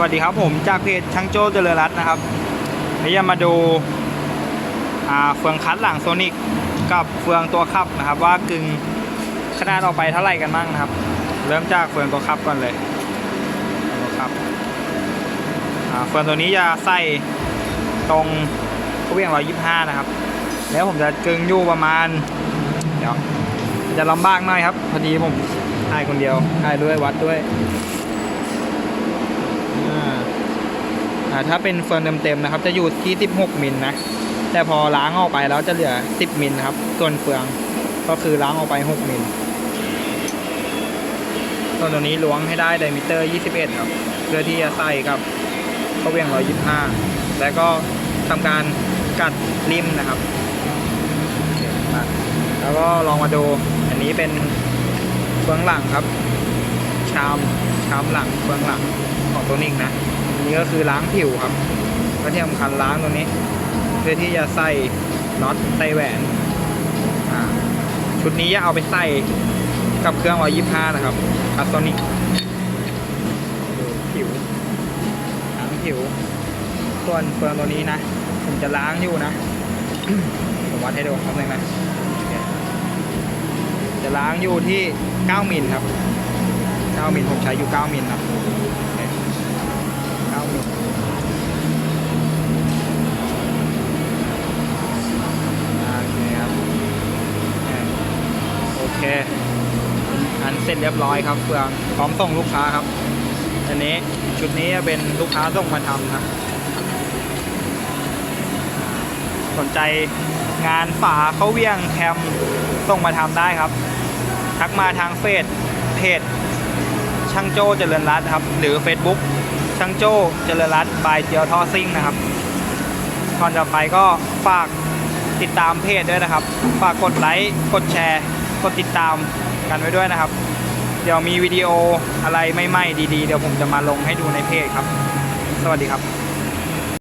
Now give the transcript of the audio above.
วัสดีครับผมจากเพจช่างโจ้เจริญรัตน์นะครับนี่จะมาดูเฟืองคัดหลังโซนิกกับเฟืองตัวขับนะครับ ว่ากึ่งขนาดออกไปเท่าไหร่กันบ้างนะครับ เริ่มจากเฟืองตัวขับก่อนเลยตัวขับเฟืองตัวนี้จะใส่ตรงกระเวียง125นะครับ แล้วผมจะกึ่งอยู่ประมาณเดี๋ยวจะลำบากหน่อยครับพอดีผมถ่ายคนเดียวถ่ายด้วยวัดด้วย ถ้าเป็นเฟืองเต็มๆนะครับ จะอยู่ที่ 16 มิลนะ แต่พอล้างออกไปแล้วจะเหลือ 10 มิลครับ ส่วนเฟืองก็คือล้างออกไป 6 มิลส่วนตัวนี้ล้วงให้ได้ไดมิเตอร์ 21 ครับ เพื่อที่จะใส่กับเขาเวียง 125 แล้วก็ทำการกัดริมนะครับ แล้วก็ลองมาดู อันนี้เป็นเฟืองหลังครับ ชาม ชามหลังเฟืองหลัง ของตัวนิกนะนี่ก็คือล้างผิวครับก็ที่สำคัญล้างตัวนี้ เพื่อที่จะใส่น็อตไส้แหวนชุดนี้จะเอาไปใส่กับเครื่อง125 นะครับอัสโซนิกผิวล้างผิว ส่วนเฟืองตัวนี้นะผมจะล้างอยู่นะผมวัดให้ดูครับเลยนะจะล้างอยู่ที่ 9มิลครับ 9มิลผมใช้อยู่ 9มิลนะโอเค9มิลอ่าโอเคครับเนี่ยโอเคอันเสร็จเรียบร้อยครับเฟืองพร้อมส่งลูกค้าครับ อันนี้ชุดนี้เป็นลูกค้าส่งมาทำนะ สนใจงานฝาเขาเวียงแคมส่งมาทำได้ครับ ทักมาทางเฟซเพจช่างโจ้เจริญรัตน์ครับ หรือ Facebook ช่างโจ้เจริญรัตน์บายเจียวท่อซิ่งนะครับก่อนจะไปก็ฝากติดตามเพจด้วยนะครับ ฝากกดไลค์ กดแชร์ ดติดตามกันไว้ด้วยนะครับ เดี๋ยวมีวิดีโออะไรไม่ๆดีๆ เดี๋ยวผมจะมาลงให้ดูในเพจครับ สวัสดีครับ